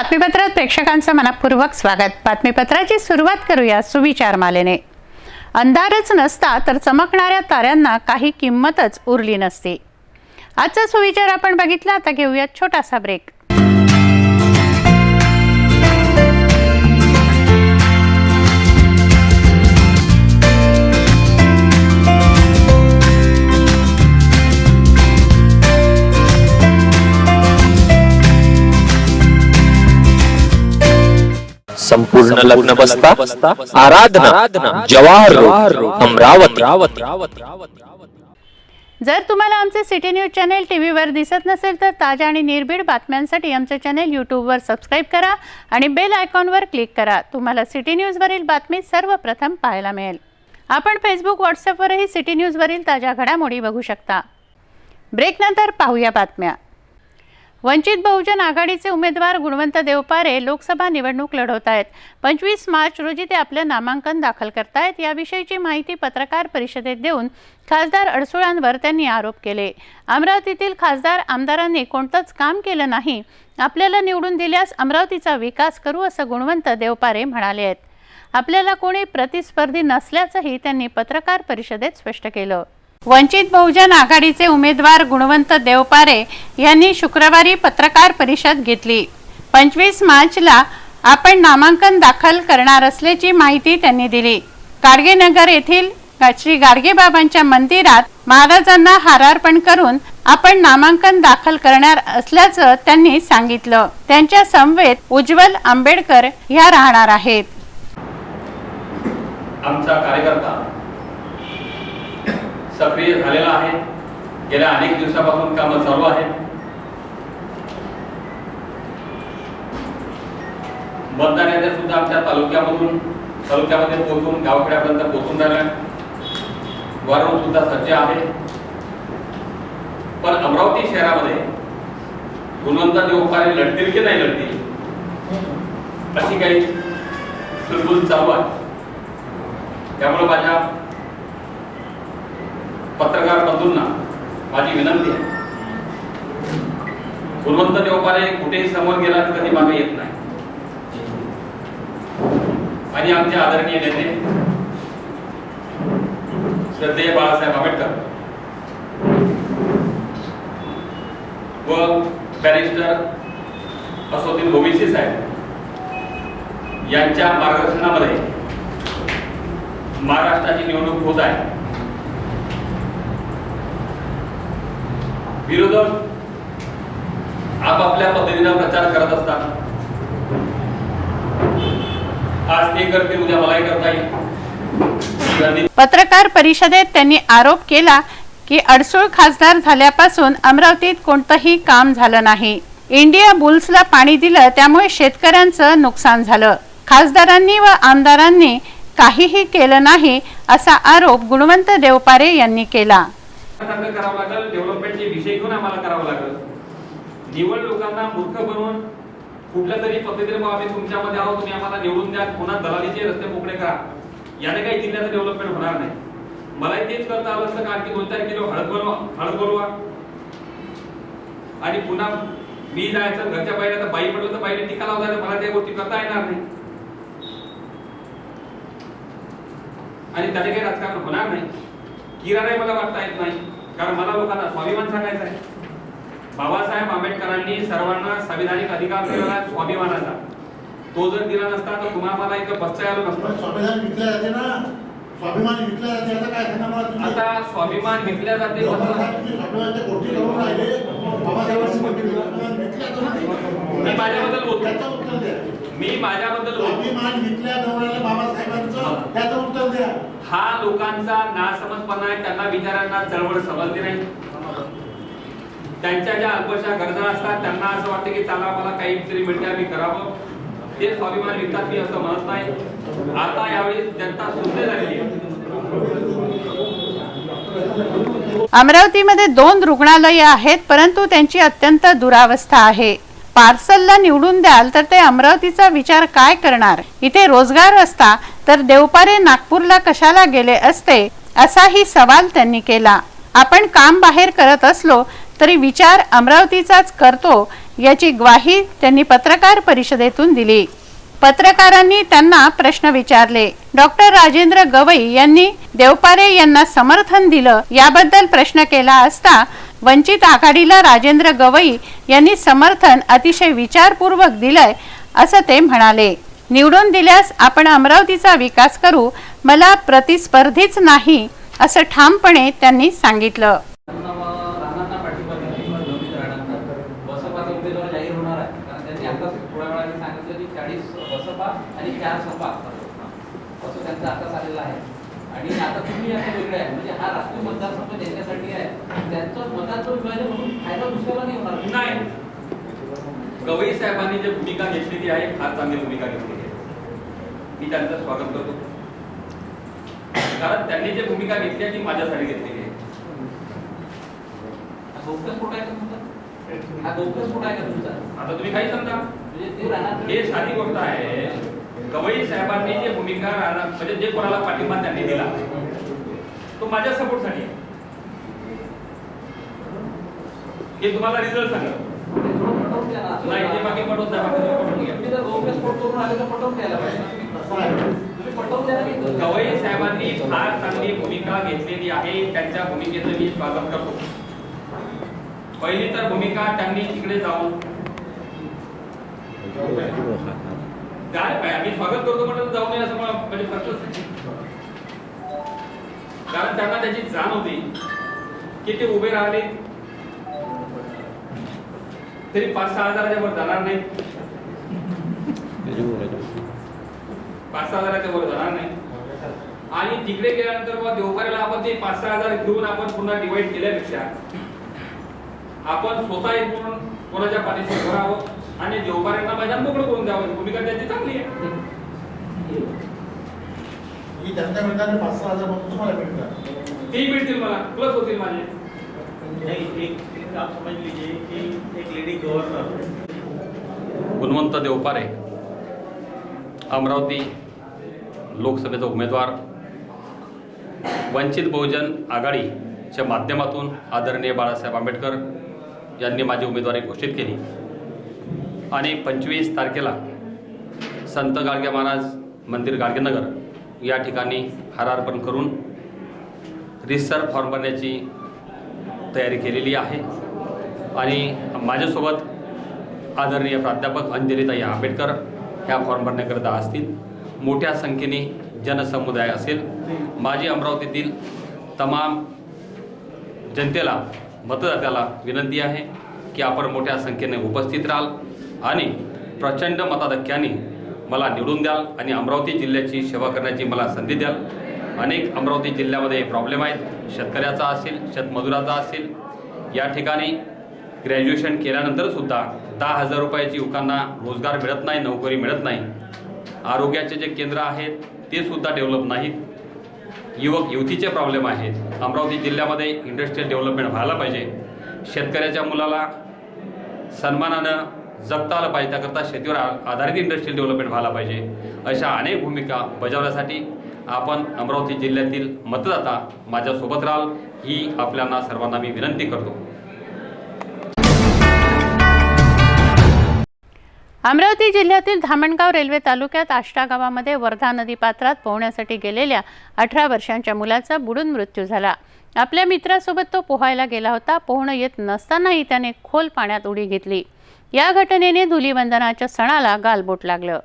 बातमीपत्रात प्रेक्षकांचं मनपूर्वक स्वागत. बातमीपत्राची सुरुवात करूया सुविचार मालेने. अंधारच नसता तर चमकणाऱ्या ताऱ्यांना काही किंमतच उरली नसती. आजचा सुविचार आपण बघितला आता घेऊयात छोटासा ब्रेक संपूर्ण लग्न बसता? आराधना जवाहर अमरावती. जर तुम्हाला आमचे सिटी न्यूज चॅनेल टी व्हीवर दिसत नसेल तर ताज्या आणि निर्भीड बातम्यांसाठी आमचे चॅनेल यूट्यूबवर सबस्क्राईब करा आणि बेल आयकॉनवर क्लिक करा. तुम्हाला सिटी न्यूजवरील बातमी सर्वप्रथम पाहायला मिळेल. आपण फेसबुक व्हॉट्सअपवरही सिटी न्यूजवरील ताज्या घडामोडी बघू शकता. ब्रेकनंतर पाहूया बातम्या. वंचित बहुजन आघाडीचे उमेदवार गुणवंत देवपारे लोकसभा निवडणूक लढवत आहेत. पंचवीस मार्च रोजी ते आपलं नामांकन दाखल करतायत. याविषयीची माहिती पत्रकार परिषदेत देऊन खासदार अडसुळांवर त्यांनी आरोप केले. अमरावतीतील खासदार आमदारांनी कोणतंच काम केलं नाही. आपल्याला निवडून दिल्यास अमरावतीचा विकास करू असं गुणवंत देवपारे म्हणाले आहेत. आपल्याला कोणी प्रतिस्पर्धी नसल्याचंही त्यांनी पत्रकार परिषदेत स्पष्ट केलं. वंचित बहुजन आघाडीचे उमेदवार गुणवंत देवपारे यांनी शुक्रवारी पत्रकार परिषद घेतली. पंचवीस मार्चला आपण नामांकन दाखल करणार असल्याची माहिती त्यांनी दिली. गाडगेनगर येथील श्री गाडगेबाबांच्या मंदिरात महाराजांना हारार्पण करून आपण नामांकन दाखल करणार असल्याचं त्यांनी सांगितलं. त्यांच्या समवेत उज्ज्वल आंबेडकर ह्या राहणार आहेत. आमचा कार्यकर्ता सक्रिय झालेला आहे. गेल्या अनेक दिवसापासून कामं चालू आहेत. मतदान याद्या सुद्धा आमच्या तालुक्यामधून तालुक्यामध्ये पोहोचून गावखेड्यापर्यंत पोहोचून राहिल्या. वरून सुद्धा सज्ज आहे. पण अमरावती शहरामध्ये गुणवंत देवपारे लढतील की नाही लढतील अशी काही चुलबुल चालू आहे. त्यामुळे माझ्या पत्रकार बंधूंना माझी विनंती आहे. गुणवंत देवपारे कुठेही समोर गेला तर कधी मागे येत नाही. आणि आमचे आदरणीय नेते श्रद्धेय बाळासाहेब आंबेडकर. व बॅरिस्टर असोतील ओबीसी साहेब यांच्या मार्गदर्शनामध्ये महाराष्ट्राची निवडणूक होत आहे. विरोधक आपापल्या पद्धतीनं प्रचार करत असतात. आज ते करते उद्या मलाही करता येईल. पत्रकार परिषदेत त्यांनी आरोप केला की अडसूळ खासदार झाल्यापासून अमरावतीत कोणतंही काम झालं नाही. इंडिया बुल्सला पाणी दिलं त्यामुळे शेतकऱ्यांचं नुकसान झालं. खासदारांनी व आमदारांनी काहीही केलं नाही असा आरोप गुणवंत देवपारे यांनी केला. सारखं करावं लागेल डेव्हलपमेंटचे विषय घेऊन आम्हाला करावं लागेल. निवड लोकांना मूर्ख बनवून कुठल्या तरी पद्धतीने बाबा आम्ही तुमच्यामध्ये आहोत तुम्ही आम्हाला निवडून द्या पुन्हा दलालीचे रस्ते मोकळे करा. याने काही जिल्ह्याचं डेव्हलपमेंट होणार नाही. मलाही तेच करता आलं असतं कारण की दोन चार किलो हळद बनवा हळद बोलवा. आणि पुन्हा मी जायचं घरच्या बाईला तर बाई म्हटलं तर बाईने टीका लावता मला त्या गोष्टी करता येणार नाही. आणि त्याने काही राजकारण होणार नाही. किराणा मला वाटता येत नाही. कारण मला लोकांना स्वाभिमान सांगायचा आहे. बाबासाहेब आंबेडकरांनी सर्वांना संविधानिक अधिकार दिलेला आहे स्वाभिमानाचा. तो जर दिला नसता तर तुम्हाला मला इथं बसता आलं नसतं. विकल्या जाते ना. स्वाभिमान विकल्या जाते आता काय सांगा मला तुम्ही? आता स्वाभिमान विकल्या जाते स्वाभिमान. मी माझ्याबद्दल बोलतो. मी माझ्याबद्दल स्वाभिमान विकल्या बाबासाहेबांचं त्याचं उत्तर द्या. हा लोकांचा नासमजपणा आहे त्यांना विचारांना चळवळ समजली नाही. त्यांच्या ज्या अल्पशा गरजा असतात त्यांना असं वाटतं की चला मला काही तरी मिळते आम्ही करावं. ते स्वाभिमान विकतात मी असं म्हणत नाही. आता यावेळी जनता सुद्धा झालेली आहे. अमरावतीमध्ये दोन रुग्णालये आहेत परंतु त्यांची अत्यंत दुरावस्था आहे. पार्सलला निवडून द्याल तर ते अमरावतीचा विचार काय करणार? इथे रोजगार असता तर देवपारे नागपूरला कशाला गेले असते? असाही सवाल त्यांनी केला. आपण काम बाहेर करत असलो तरी विचार अमरावतीचाच करतो याची ग्वाही त्यांनी पत्रकार परिषदेतून दिली. पत्रकारांनी त्यांना प्रश्न विचारले. डॉक्टर राजेंद्र गवई यांनी देवपारे यांना समर्थन दिलं. याबद्दल प्रश्न केला असता वंचित आघाडीला राजेंद्र गवई यांनी समर्थन अतिशय विचारपूर्वक दिलंय असं ते म्हणाले. निवडून दिल्यास आपण अमरावतीचा विकास करू मला प्रतिस्पर्धीच नाही असं ठामपणे त्यांनी सांगितलं. गवई साहेबांनी जी भूमिका घेतलेली आहे फार चांगली भूमिका घेतली. मी त्यांचं स्वागत करतो. कारण त्यांनी जी भूमिका घेतली आहे ती माझ्यासाठी घेतलेली आहे. हा गौप्यस्फोट आहे का तुमचा? हा गौप्यस्फोट आहे का तुमचा? आता तुम्ही काही समजा म्हणजे हे साधी गोष्ट आहे. गवई साहेबांनी जी भूमिका राहणार म्हणजे जे कोणाला पाठिंबा त्यांनी दिला तो माझ्या सपोर्टसाठी आहे. हे तुम्हाला रिझल्ट सांगत नाही ते बाकी पटवून द्या बाकी पटवून घ्या. तुम्ही जर गौप्यस्फोट करून आले तर पटवून द्यायला पाहिजे. गवई साहेबांनी फार चांगली भूमिका घेतलेली आहे. त्यांच्या भूमिकेचं मी स्वागत करतो. पहिली तर भूमिका त्यांनी तिकडे जाऊन आम्ही स्वागत करतो म्हणून जाऊ नये असं म्हणजे प्रश्नच. कारण त्यांना त्याची जाण होती की ते उभे राहिले. तरी पाच सहा हजाराच्या वर जाणार नाही. पाच सहा हजाराच्या वर जाणार नाही. आणि तिकडे गेल्यानंतर बुवा देवपाऱ्याला आपण ते पाच सहा हजार घेऊन आपण पुन्हा डिवाइड केल्यापेक्षा आपण स्वतः इकडून कोणाच्या पाठीशी उभं राहावं आणि देवपाऱ्यांना मैदान मोकळं करून द्यावं. ही भूमिका त्यांची चांगली आहे. ही त्यांच्या मिळताना पाच सहा हजार मग तुम्हाला तेही मिळतील मला प्लस होतील माझे. नहीं एक एक समझ लीजिए कि एक लेडी गुणवंत देवपारे अमरावती लोकसभेचा उमेदवार वंचित बहुजन आघाडीच्या माध्यमातून आदरणीय बाळासाहेब आंबेडकर यांनी माझी उमेदवारी घोषित केली. आणि पंचवीस तारखेला संत गाडगे महाराज मंदिर गाडगेनगर या ठिकाणी हारार्पण करून रिसर फॉर्म भरण्याची तयारी केलेली आहे. आणि माझ्यासोबत आदरणीय प्राध्यापक अंजलिताई आंबेडकर ह्या फॉर्म भरण्याकरिता असतील. मोठ्या संख्येने जनसमुदाय असेल. माझी अमरावतीतील तमाम जनतेला मतदात्याला विनंती आहे की आपण मोठ्या संख्येने उपस्थित राहाल आणि प्रचंड मताधक्याने मला निवडून द्याल आणि अमरावती जिल्ह्याची सेवा करण्याची मला संधी द्याल. अनेक अमरावती जिल्ह्यामध्ये प्रॉब्लेम आहेत. शेतकऱ्याचा असेल शेतमजुराचा असेल. या ठिकाणी ग्रॅज्युएशन केल्यानंतरसुद्धा दहा हजार रुपयाची युवकांना रोजगार मिळत नाही नोकरी मिळत नाही. आरोग्याचे जे केंद्र आहेत ते सुद्धा डेव्हलप नाहीत. युवक युवतीचे प्रॉब्लेम आहेत. अमरावती जिल्ह्यामध्ये इंडस्ट्रियल डेव्हलपमेंट व्हायला पाहिजे. शेतकऱ्याच्या मुलाला सन्मानानं जगता आलं पाहिजे त्याकरता शेतीवर आ- आधारित इंडस्ट्रियल डेव्हलपमेंट व्हायला पाहिजे. अशा अनेक भूमिका बजावण्यासाठी आपण अमरावती जिल्ह्यातील मतदाता माझ्यासोबत राहाल ही आपल्याला सर्वांना मी विनंती करतो. अमरावती जिल्ह्यातील धामणगाव रेल्वे तालुक्यात आष्टा गावामध्ये वर्धा नदी पात्रात पोहण्यासाठी गेलेल्या अठरा वर्षांच्या मुलाचा बुडून मृत्यू झाला. आपल्या मित्रासोबत तो पोहायला गेला होता. पोहणं येत नसतानाही त्याने खोल पाण्यात उडी घेतली. या घटनेने धुलीवंदनाच्या सणाला गालबोट लागलं.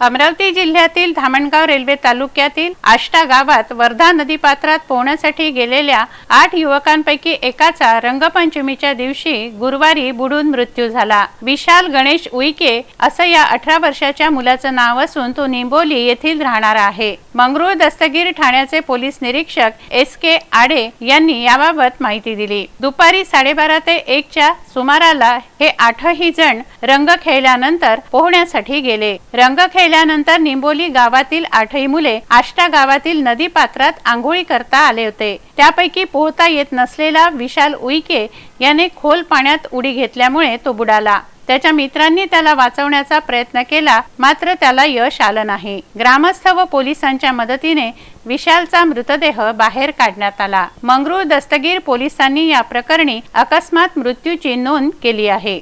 अमरावती जिल्ह्यातील धामणगाव रेल्वे तालुक्यातील आष्टा गावात वर्धा नदीपात्रात पोहण्यासाठी गेलेल्या आठ युवकांपैकी एकाचा रंगपंचमीच्या दिवशी गुरुवारी बुडून मृत्यू झाला. विशाल गणेश उईके असं या अठरा वर्षाच्या मुलाचं नाव असून तो निंबोली येथील राहणारा आहे. मंगरूळ दस्तगीर ठाण्याचे पोलीस निरीक्षक एस के आडे यांनी याबाबत माहिती दिली. दुपारी साडेबारा ते एकच्या सुमाराला हे आठही जण रंग खेळल्यानंतर पोहण्यासाठी गेले. रंग खेळल्यानंतर निंबोली गावातील आठही मुले आष्टा गावातील नदी पात्रात आंघोळी करता आले होते. त्यापैकी पोहता येत नसलेला विशाल उईके याने खोल पाण्यात उडी घेतल्यामुळे तो बुडाला. त्याच्या मित्रांनी त्याला वाचवण्याचा प्रयत्न केला मात्र त्याला यश आलं नाही. ग्रामस्थ व पोलिसांच्या मदतीने विशालचा मृतदेह बाहेर काढण्यात आला. मंगरूळ दस्तगीर पोलिसांनी या प्रकरणी अकस्मात मृत्यूची नोंद केली आहे.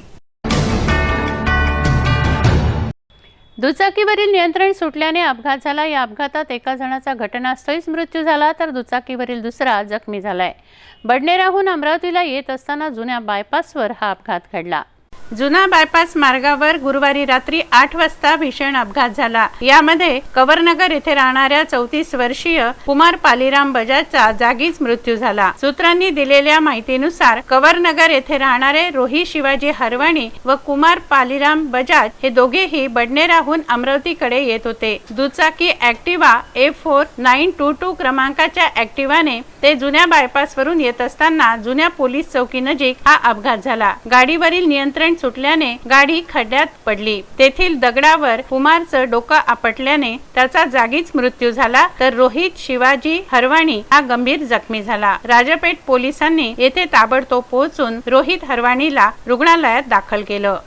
दुचाकीवरील नियंत्रण सुटल्याने अपघात झाला. या अपघातात एका जणाचा घटनास्थळीच मृत्यू झाला तर दुचाकीवरील दुसरा जखमी झालाय. बडनेराहून अमरावतीला येत असताना जुन्या बायपासवर हा अपघात घडला. जुना बायपास मार्गावर गुरुवारी रात्री आठ वाजता भीषण अपघात झाला. यामध्ये कवरनगर येथे राहणाऱ्या चौतीस वर्षीय कुमार पालीराम बजाजचा जागीच मृत्यू झाला. सूत्रांनी दिलेल्या माहितीनुसार कवरनगर येथे राहणारे रोही शिवाजी हरवाणी व कुमार पालीराम बजाज हे दोघेही बडनेराहून अमरावतीकडे येत होते. दुचाकी Activa A four nine two two क्रमांकाच्या ऍक्टिवाने ते जुन्या बायपास वरून येत असताना जुन्या पोलीस चौकी नजीक हा अपघात झाला. गाडीवरील नियंत्रण सुटल्याने गाडी खड्ड्यात पडली. तेथील दगडावर कुमारचं डोकं आपटल्याने त्याचा जागीच मृत्यू झाला तर रोहित शिवाजी हरवाणी हा गंभीर जखमी झाला. राजापेठ पोलिसांनी येथे ताबडतोब पोहोचून रोहित हरवाणीला रुग्णालयात दाखल केलं.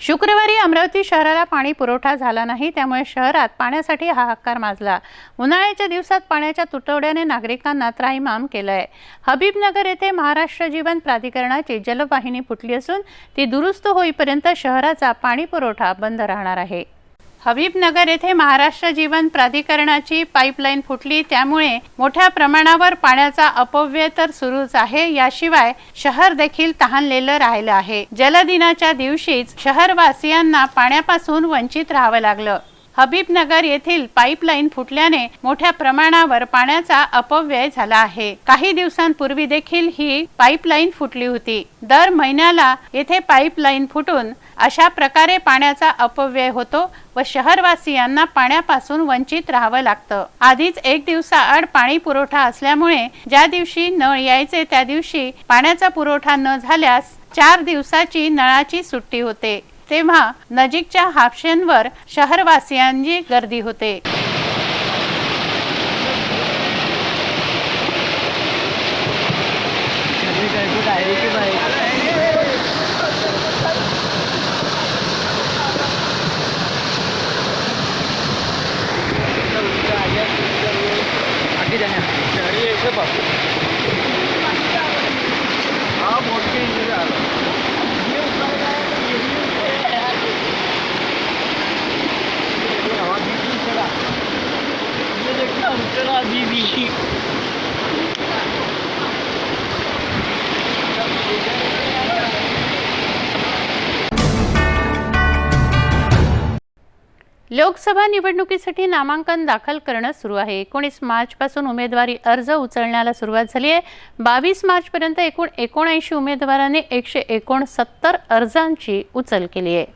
शुक्रवारी अमरावती शहराला पाणी पुरवठा झाला नाही त्यामुळे शहरात पाण्यासाठी हाहाकार माजला. उन्हाळ्याच्या दिवसात पाण्याच्या तुटवड्याने नागरिकांना त्राईमाम आहे हबीबनगर येथे महाराष्ट्र जीवन प्राधिकरणाची जलवाहिनी फुटली असून ती दुरुस्त होईपर्यंत शहराचा पाणी पुरवठा बंद राहणार आहे. हबीबनगर येथे महाराष्ट्र जीवन प्राधिकरणाची पाईपलाईन फुटली. त्यामुळे मोठ्या प्रमाणावर पाण्याचा अपव्यय तर सुरूच आहे. याशिवाय शहर देखील तहानलेलं राहिलं आहे. जलदिनाच्या दिवशीच शहरवासियांना पाण्यापासून वंचित राहावं लागलं. हबीबनगर येथील पाईपलाईन फुटल्याने मोठ्या प्रमाणावर पाण्याचा अपव्यय झाला आहे. काही दिवसांपूर्वी देखील ही पाईपलाईन फुटली होती. दर महिन्याला येथे पाईपलाईन फुटून अशा प्रकारे पाण्याचा अपव्यय होतो व शहरवासियांना पाण्यापासून वंचित राहावं लागतं. आधीच एक दिवसाआड पाणी पुरवठा असल्यामुळे ज्या दिवशी नळ यायचे त्या दिवशी पाण्याचा पुरवठा न झाल्यास चार दिवसाची नळाची सुट्टी होते. तेव्हा नजीकच्या हापशेंवर शहरवासियांची गर्दी होते. लोकसभा निवडणुकीसाठी नामांकन दाखल करणं सुरू आहे. एकोणीस मार्चपासून उमेदवारी अर्ज उचलण्याला सुरुवात झाली आहे. बावीस मार्चपर्यंत एकूण एकोणऐंशी उमेदवारांनी एकशे एकोणसत्तर अर्जांची उचल केली आहे.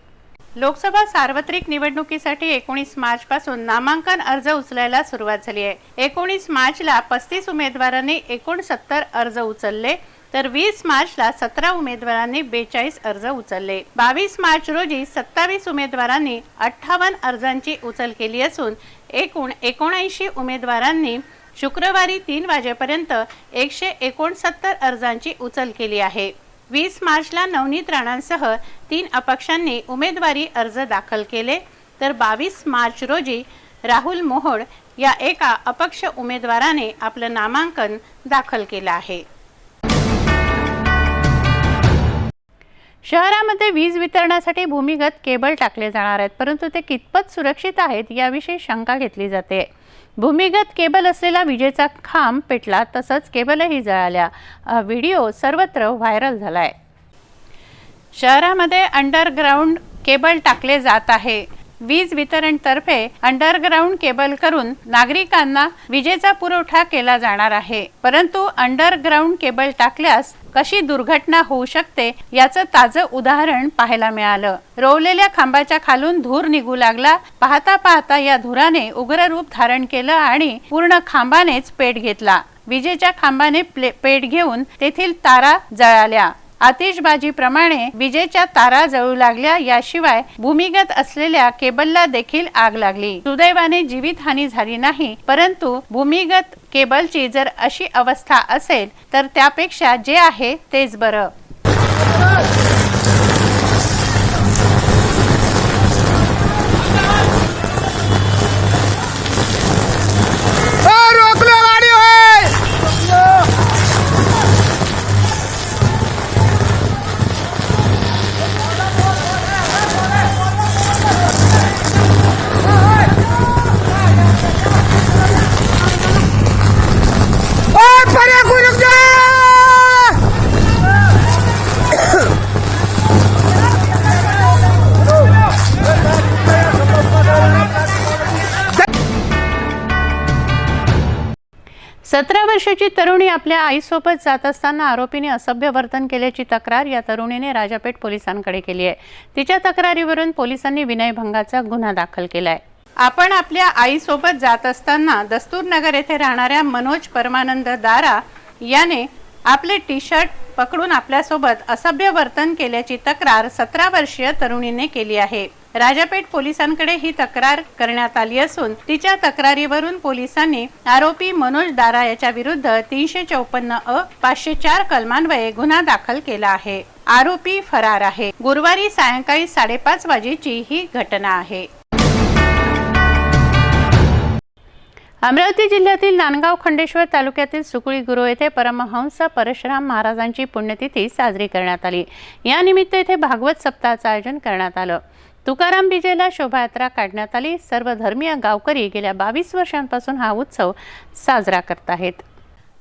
लोकसभा सार्वत्रिक निवडणुकीसाठी एकोणीस मार्च पासून नामांकन अर्ज उचलायला सुरुवात झाली आहे. एकोणीस मार्चला पस्तीस उमेदवारांनी एकोणसत्तर अर्ज उचलले तर वीस मार्चला सतरा उमेदवारांनी बेचाळीस अर्ज उचलले. बावीस मार्च रोजी सत्तावीस उमेदवारांनी अठ्ठावन्न अर्जांची उचल केली असून एकूण एकोणऐंशी उमेदवारांनी शुक्रवारी तीन वाजेपर्यंत एकशे एकोणसत्तर अर्जांची उचल केली आहे. वीस मार्चला नवनीत राणांसह तीन अपक्षांनी उमेदवारी अर्ज दाखल केले. तर बावीस मार्च रोजी राहुल मोहोड या एका अपक्ष उमेदवाराने आपलं नामांकन दाखल केलं आहे. शहरामध्ये वीज वितरणासाठी भूमिगत केबल टाकले जाणार आहेत परंतु ते कितपत सुरक्षित आहेत याविषयी शंका घेतली जाते. भूमिगत केबल असलेला विजेचा खांब पेटला तसंच केबलही जळाल्या. हा व्हिडिओ सर्वत्र व्हायरल झालाय. शहरामध्ये अंडरग्राऊंड केबल टाकले जात आहे. वीज वितरणतर्फे अंडरग्राऊंड केबल करून नागरिकांना विजेचा पुरवठा केला जाणार आहे. परंतु अंडरग्राऊंड केबल टाकल्यास कशी दुर्घटना होऊ शकते याचं ताजं उदाहरण पाहायला मिळालं. रोवलेल्या खांबाच्या खालून धूर निघू लागला. पाहता पाहता या धुराने उग्र रूप धारण केलं आणि पूर्ण खांबानेच पेट घेतला. विजेच्या खांबाने प्ले- पेट घेऊन तेथील तारा जळाल्या. आतिषबाजीप्रमाणे विजेच्या तारा जळू लागल्या. याशिवाय भूमिगत असलेल्या केबलला देखील आग लागली. सुदैवाने जीवितहानी झाली नाही. परंतु भूमिगत केबलची जर अशी अवस्था असेल तर त्यापेक्षा जे आहे तेच बरं. वर्षाची तरुणी आपल्या आईसोबत जात असताना आरोपीने असभ्य वर्तन केल्याची तक्रार या तरुणीने राजापेठ पोलिसांकडे केली आहे. तिच्या तक्रारीवरून पोलिसांनी विनयभंगाचा गुन्हा दाखल केलाय. आपण आपल्या आईसोबत जात असताना दस्तूरनगर येथे राहणाऱ्या मनोज परमानंद दारा याने आपले टी शर्ट पकडून आपल्यासोबत असभ्य वर्तन केल्याची तक्रार सतरा वर्षीय तरुणीने केली आहे. राजापेठ पोलिसांकडे ही तक्रार करण्यात आली असून तिच्या तक्रारीवरून पोलिसांनी आरोपी मनोज दारा याच्या विरुद्ध तीनशे चौपन्न अ पाचशे चार कलमान्वये गुन्हा दाखल केला आहे. आरोपी फरार आहे. गुरुवारी सायंकाळी साडेपाच वाजेची ही घटना आहे. अमरावती जिल्ह्यातील नांदगाव खंडेश्वर तालुक्यातील सुकुळी गुरु येथे परमहंस परशुराम महाराजांची पुण्यतिथी साजरी करण्यात आली. यानिमित्त येथे भागवत सप्ताहाचं आयोजन करण्यात आलं. तुकाराम बीजेला शोभायात्रा काढण्यात आली. सर्व धर्मीय गावकरी गेल्या बावीस वर्षांपासून हा उत्सव साजरा करत आहेत.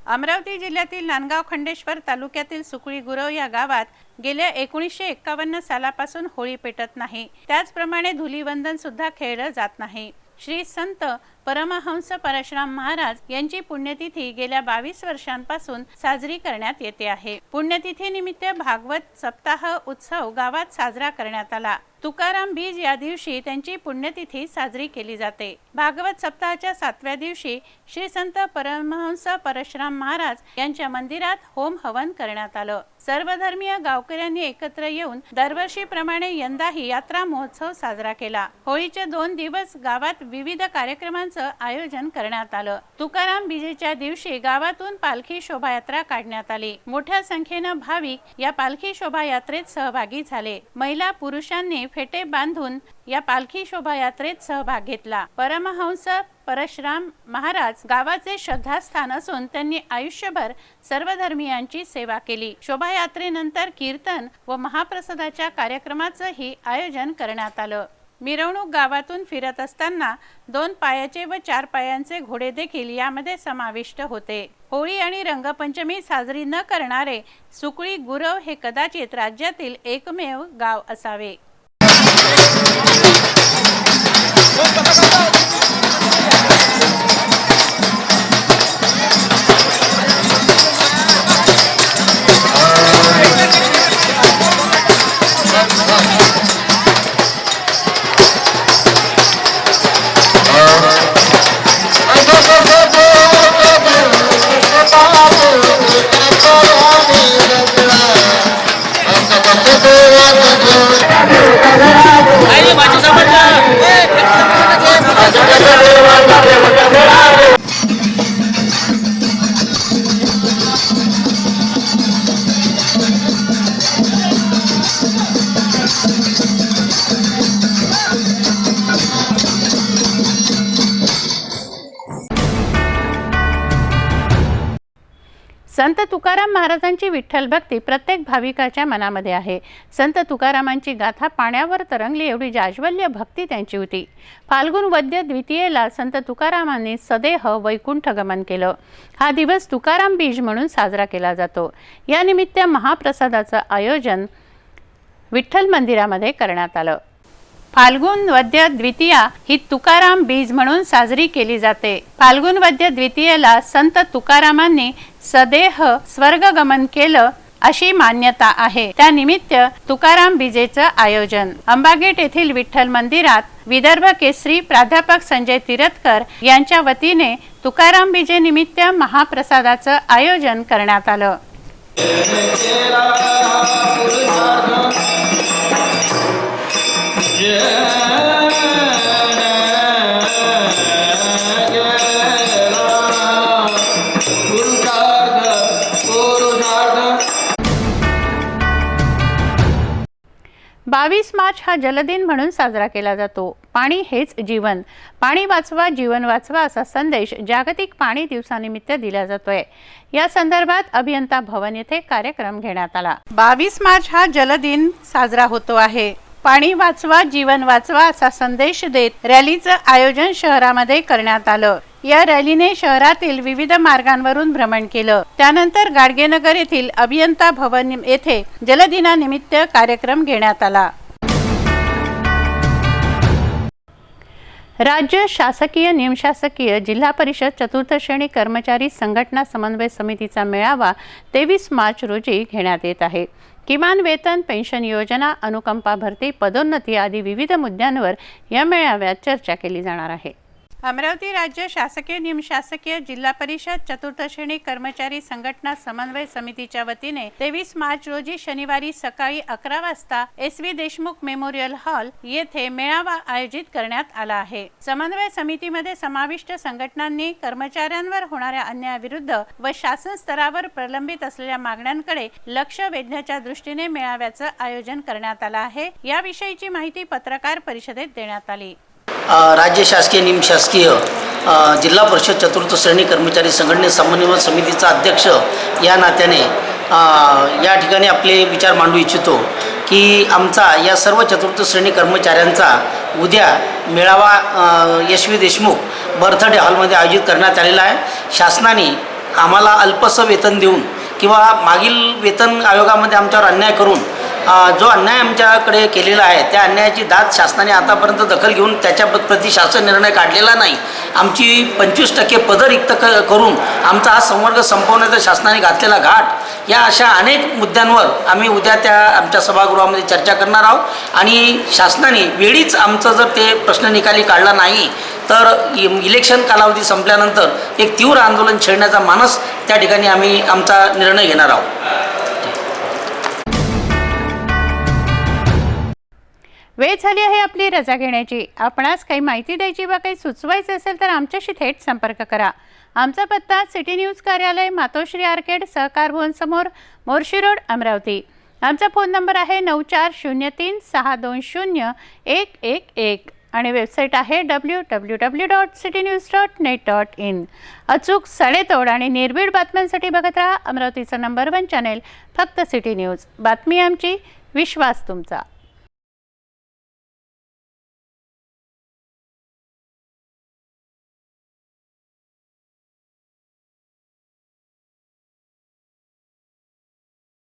अमरावती जिल्ह्यातील नांदगाव खंडेश्वर तालुक्यातील सुकळी गुरव या गावात गेल्या एकोणीसशे एक्कावन्न सालापासून होळी पेटत नाही. त्याचप्रमाणे धुलीवंदन सुद्धा खेळलं जात नाही. श्री संत परमहंस परशुराम महाराज यांची पुण्यतिथी गेल्या बावीस वर्षांपासून साजरी करण्यात येते आहे. पुण्यतिथी निमित्त भागवत सप्ताह उत्सव गावात साजरा करण्यात आला. तुकाराम बीज या दिवशी त्यांची पुण्यतिथी साजरी केली जाते. भागवत सप्ताहाच्या सातव्या दिवशी श्री संत परमहंस परशुराम महाराज यांच्या मंदिरात होम हवन करण्यात आलं. सर्वधर्मीय गावकऱ्यांनी एकत्र येऊन दरवर्षीप्रमाणे यंदाही यात्रा महोत्सव साजरा केला. होळीचे दोन दिवस गावात विविध कार्यक्रमांचं आयोजन करण्यात आलं. तुकाराम बीजेच्या दिवशी गावातून पालखी शोभायात्रा काढण्यात आली. मोठ्या संख्येनं भाविक या पालखी शोभायात्रेत सहभागी झाले. महिला पुरुषांनी फेटे बांधून या पालखी शोभायात्रेत सहभाग घेतला. परमहंस परशुराम महाराज गावाचे श्रद्धास्थान असून त्यांनी आयुष्यभर सर्व धर्मियांची सेवा केली. शोभायात्रेनंतर कीर्तन व महाप्रसादाच्या कार्यक्रमाचंही आयोजन करण्यात आलं. मिरवणूक गावातून फिरत असताना दोन पायाचे व चार पायांचे घोडे देखील यामध्ये समाविष्ट होते. होळी आणि रंगपंचमी साजरी न करणारे सुकळी गुरव हे कदाचित राज्यातील एकमेव गाव असावे. संत तुकाराम महाराजांची विठ्ठल भक्ती प्रत्येक भाविकाच्या मनामध्ये आहे. संत तुकारामांची गाथा पाण्यावर तरंगली एवढी जाज्वल्य भक्ती त्यांची होती. फाल्गुन वद्य द्वितीयेला संत तुकारामांनी सदेह वैकुंठ गमन केलं. हा दिवस तुकाराम बीज म्हणून साजरा केला जातो. यानिमित्त महाप्रसादाचं आयोजन विठ्ठल मंदिरामध्ये करण्यात आलं. फाल्गुन वद्य द्वितीया ही तुकाराम बीज म्हणून साजरी केली जाते. फाल्गुन वद्य द्वितीयेला संत तुकारामांनी सदेह स्वर्गगमन केलं अशी मान्यता आहे. त्यानिमित्त तुकाराम बीजेचं आयोजन. अंबागेट येथील विठ्ठल मंदिरात विदर्भ केसरी प्राध्यापक संजय तिरथकर यांच्या वतीने तुकाराम बीजे निमित्त महाप्रसादाचं आयोजन करण्यात आलं. बावीस मार्च हा जलदिन म्हणून साजरा केला जातो. पाणी हेच जीवन. पाणी वाचवा जीवन वाचवा असा संदेश जागतिक पाणी दिवसानिमित्त दिला जातोय. या संदर्भात अभियंता भवन येथे कार्यक्रम घेण्यात आला. बावीस मार्च हा जलदिन साजरा होतो आहे. पाणी वाचवा जीवन वाचवा असा संदेश देत रॅलीचं आयोजन शहरामध्ये करण्यात आलं. या रॅलीने शहरातील विविध मार्गांवरून भ्रमण केलं. त्यानंतर गाडगेनगर येथील अभियंता भवन येथे जलदिनानिमित्त कार्यक्रम घेण्यात आला. राज्य शासकीय निमशासकीय जिल्हा परिषद चतुर्थ श्रेणी कर्मचारी संघटना समन्वय समितीचा मेळावा तेवीस मार्च रोजी घेण्यात येत आहे. किमान वेतन पेन्शन योजना अनुकंपा भरती पदोन्नती आदी विविध मुद्द्यांवर या मेळाव्यात चर्चा केली जाणार आहे. अमरावती राज्य शासकीय निमशासकीय जिल्हा परिषद चतुर्थ श्रेणी कर्मचारी संघटना समन्वय समितीच्या वतीने तेवीस मार्च रोजी शनिवारी सकाळी अकरा वाजता S V Deshmukh memorial hall येथे मेळावा आयोजित करण्यात आला आहे. समन्वय समितीमध्ये समाविष्ट संघटनांनी कर्मचाऱ्यांवर होणाऱ्या अन्यायाविरुद्ध व शासन स्तरावर प्रलंबित असलेल्या मागण्यांकडे लक्ष वेधण्याच्या दृष्टीने मेळाव्याचं आयोजन करण्यात आलं आहे. याविषयीची माहिती पत्रकार परिषदेत देण्यात आली. राज्य शासकीय निमशासकीय जिल्हा परिषद चतुर्थ श्रेणी कर्मचारी संघटने समन्वय समितीचा अध्यक्ष या नात्याने या ठिकाणी आपले विचार मांडू इच्छितो की आमचा या सर्व चतुर्थ श्रेणी कर्मचाऱ्यांचा उद्या मेळावा यशवी देशमुख बर्थडे हॉलमध्ये आयोजित करण्यात आलेला आहे. शासनाने आम्हाला अल्पसं वेतन देऊन किंवा मागील वेतन आयोगामध्ये आमच्यावर अन्याय करून जो अन्याय आमच्याकडे केलेला आहे त्या अन्यायाची दाद शासनाने आतापर्यंत दखल घेऊन त्याच्या प्रति शासन निर्णय काढलेला नाही. आमची पंचवीस टक्के पदं रिक्त क करून आमचा हा संवर्ग संपवण्याचा शासनाने घातलेला घाट या अशा अनेक मुद्द्यांवर आम्ही उद्या त्या आमच्या सभागृहामध्ये चर्चा करणार आहोत. आणि शासनाने वेळीच आमचं जर ते प्रश्न निकाली काढला नाही तर इ- इलेक्शन कालावधी संपल्यानंतर एक तीव्र आंदोलन छेडण्याचा मानस त्या ठिकाणी आम्ही आमचा निर्णय घेणार आहोत. वेळ झाली आहे आपली रजा घेण्याची. आपणास काही माहिती द्यायची वा काही सुचवायचं असेल तर आमच्याशी थेट संपर्क करा. आमचा पत्ता सिटी न्यूज कार्यालय मातोश्री आर्केड सहकार भवन समोर मोर्शी रोड अमरावती. आमचा फोन नंबर आहे नऊ चार शून्य तीन सहा दोन शून्य एक एक एक आणि वेबसाईट आहे W W W dot city news dot net dot in. अचूक सडेतोड आणि निर्भीड बातम्यांसाठी बघत राहा अमरावतीचं नंबर वन चॅनेल फक्त सिटी न्यूज. बातमी आमची विश्वास तुमचा.